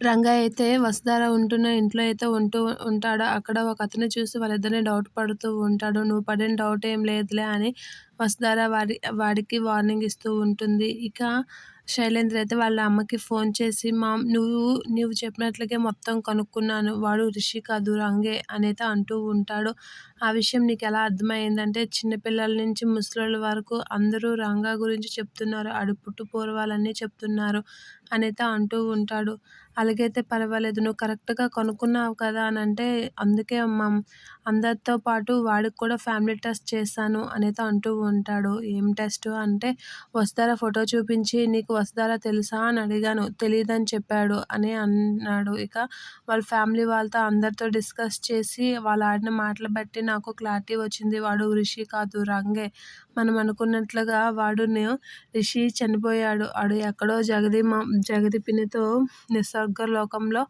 రంగయ్య అయితే వసుధార ఉంటున్న ఇంట్లో అయితే ఉంటూ ఉంటాడు. అక్కడ ఒక అతను చూసి వాళ్ళిద్దరిని డౌట్ పడుతూ ఉంటాడు. నువ్వు పడిన డౌట్ ఏం లేదులే అని వసుధార వాడి వాడికి వార్నింగ్ ఇస్తూ ఉంటుంది. ఇక శైలేంద్ర అయితే వాళ్ళ అమ్మకి ఫోన్ చేసి మా నువ్వు నువ్వు చెప్పినట్లుగే మొత్తం కనుక్కున్నాను. వాడు రిషి కాదు రంగే అనేది అంటూ ఉంటాడు. ఆ విషయం నీకు ఎలా అర్థమైందంటే చిన్నపిల్లల నుంచి ముసలోళ్ళ వరకు అందరూ రంగా గురించి చెప్తున్నారు. అడు పుట్టు పూర్వాలన్నీ చెప్తున్నారు అనేది అంటూ ఉంటాడు. అలాగైతే పర్వాలేదు. నువ్వు కరెక్ట్గా కనుక్కున్నావు కదా అని అంటే అందుకే మా అందరితో పాటు వాడికి కూడా ఫ్యామిలీ టెస్ట్ చేశాను అనేది అంటూ ఉంటాడు. ఏం టెస్ట్ అంటే వస్తారా ఫోటో చూపించి నీకు వస్తారా తెలుసా అని అడిగాను. తెలియదని చెప్పాడు అని అన్నాడు. ఇక వాళ్ళ ఫ్యామిలీ వాళ్ళతో అందరితో డిస్కస్ చేసి వాళ్ళు ఆడిన మాటలు బట్టి నాకు క్లారిటీ వచ్చింది. వాడు రిషి కాదు రంగే. మనం అనుకున్నట్లుగా వాడుని రిషి చనిపోయాడు. వాడు ఎక్కడో జగది మా జగది పిన్నితో నిస్స లోకంలో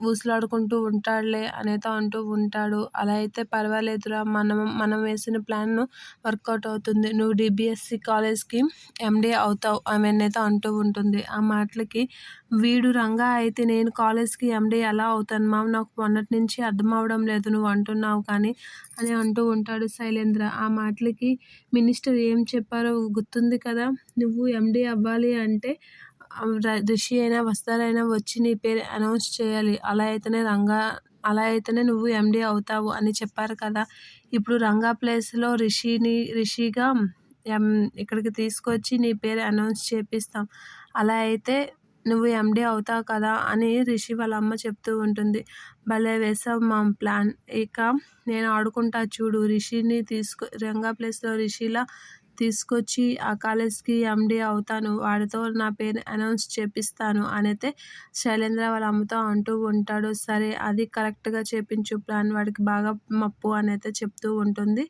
ఊసులాడుకుంటూ ఉంటాడులే అనేతో అంటూ ఉంటాడు. అలా అయితే పర్వాలేదురా మనం మనం వేసిన ప్లాన్ వర్కౌట్ అవుతుంది. నువ్వు డిబిఎస్సి కాలేజ్కి ఎండి అవుతావు ఆమె అయితే అంటూ ఉంటుంది. ఆ మాటలకి వీడు రంగా అయితే నేను కాలేజ్కి ఎండి ఎలా అవుతాను? మా నాకు మొన్నటి నుంచి అర్థం అవడం లేదు నువ్వు అంటున్నావు కానీ అని అంటూ ఉంటాడు శైలేంద్ర. ఆ మాటలకి మినిస్టర్ ఏం చెప్పారో గుర్తుంది కదా? నువ్వు ఎండి అవ్వాలి అంటే రిషి అయినా వస్తారైనా వచ్చి నీ పేరు అనౌన్స్ చేయాలి. అలా అయితేనే రంగా అలా అయితేనే నువ్వు ఎండి అవుతావు అని చెప్పారు కదా. ఇప్పుడు రంగా ప్లేస్లో రిషిని రిషిగా ఎం ఇక్కడికి తీసుకొచ్చి నీ పేరు అనౌన్స్ చేపిస్తాం. అలా అయితే నువ్వు ఎండి అవుతావు కదా అని రిషి వాళ్ళ అమ్మ చెప్తూ ఉంటుంది. భలే వేసావు మా ప్లాన్. ఇక నేను ఆడుకుంటా చూడు. రిషిని తీసుకు రంగా ప్లేస్లో రిషిలా తీసుకొచ్చి ఆ కాలేజ్కి ఎండి అవుతాను. వాడితో నా పేరు అనౌన్స్ చేపిస్తాను అనైతే శైలేంద్ర వాళ్ళ అమ్మతో అంటూ ఉంటాడు. సరే అది కరెక్ట్గా చేపించు. ప్లాన్ వాడికి బాగా మప్పు అనైతే చెప్తూ ఉంటుంది.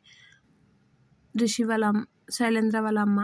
రిషి వాళ్ళ శైలేంద్ర వాళ్ళ అమ్మ.